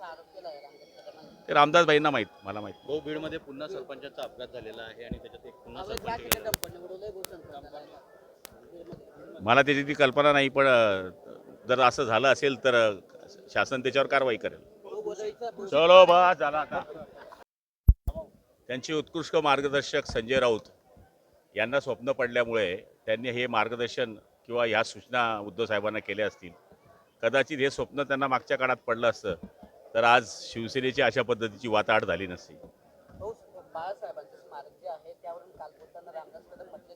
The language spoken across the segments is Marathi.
आहे रामदास. ते रामदासबाईंना माहीत मला माहीत. भाऊ बीडमध्ये पुन्हा सरपंचाचा अपघात झालेला आहे आणि त्याच्यात एक पुन्हा सरपंच गेला. मला त्याची ती कल्पना नाही पण अ, जर असं झालं असेल तर अ, शासन त्याच्यावर कारवाई करेल. चलो बा झाला आता. त्यांचे उत्कृष्ट मार्गदर्शक संजय राऊत यांना स्वप्न पडल्यामुळे त्यांनी हे मार्गदर्शन किंवा ह्या सूचना उद्धव साहेबांना केल्या असतील. कदाचित हे स्वप्न त्यांना मागच्या काळात पडलं असतं. तर आज शिवसेनेची अशा पद्धतीची वाताहत झाली नसती. बाळासाहेबांचे स्मारक जे आहे त्यावरून काल बोलताना रामदास कदम म्हटले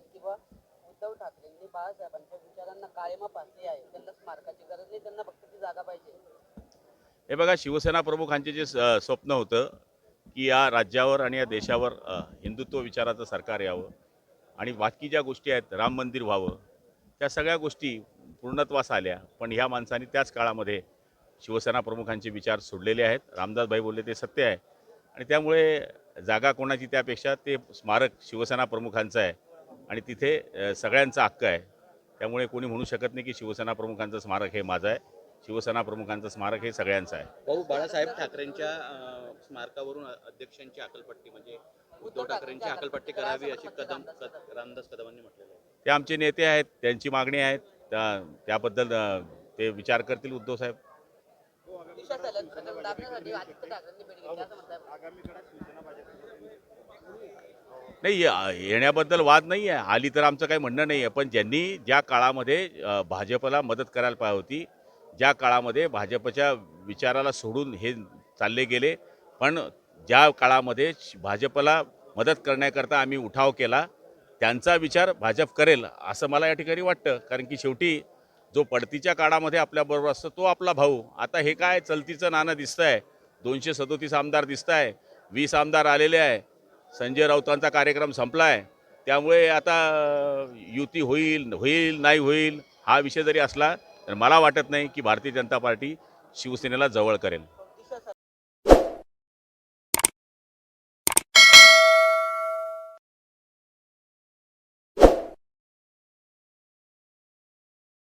उद्धव ठाकरेंनी बाळासाहेबांच्या विचारांना काळीमा आहे. त्यांना स्मारकाची गरज नाही त्यांना फक्त ती जागा पाहिजे. हे बघा शिवसेना प्रमुखांचे जे स- स्वप्न होतं की या राज्यावर आणि या देशावर हिंदुत्व विचाराचं सरकार यावं आणि बाकी ज्या गोष्टी आहेत राम मंदिर व्हावं त्या सगळ्या गोष्टी पूर्णत्वास आल्या. पण ह्या माणसांनी त्याच काळामध्ये शिवसेना प्रमुखांचे विचार सोडलेले आहेत. रामदासभाई बोलले ते सत्य आहे. आणि त्यामुळे जागा कोणाची त्यापेक्षा ते स्मारक शिवसेना प्रमुखांचं आहे. आणि तिथे सगळ्यांचा हक्क आहे. त्यामुळे कोणी म्हणू शकत नाही की शिवसेना प्रमुखांचं स्मारक हे माझं आहे. शिवसेना प्रमुखांचं स्मारक हे सगळ्यांचं आहे. भाऊ बाळासाहेब ठाकरेंच्या स्मारकावरून अध्यक्षांची अकलपट्टी म्हणजे उद्धव ठाकरेंची अकलपट्टी करावी अशी कदम कद- रामदास कदमांनी म्हटलेलं आहे. ते आमचे नेते आहेत. त्यांची मागणी आहे त्या त्याबद्दल ते विचार करतील उद्धव साहेब. नाही येण्याबद्दल वाद नाही आहे. आली तर आमचं काही म्हणणं नाही आहे. पण ज्यांनी ज्या काळामध्ये भाजपला मदत करायला पाहिजे होती ज्या काळामध्ये भाजपच्या विचाराला सोडून हे चालले गेले पण ज्या काळामध्ये भाजपला मदत करण्याकरता आम्ही उठाव केला त्यांचा विचार भाजप करेल असं मला या ठिकाणी वाटतं. कारण की शेवटी जो पडतीच्या काळामध्ये आपल्याबरोबर असतो तो आपला भाऊ. आता हे काय चलतीचं नाणं दिसतं आहे दोनशे सदोतीस आमदार दिसत आहे वीस आमदार आलेले आहे. संजय राऊतांचा कार्यक्रम संपला आहे त्यामुळे आता युती होईल होईल नाही होईल हा विषय जरी असला तर मला वाटत नाही की भारतीय जनता पार्टी शिवसेनेला जवळ करेल.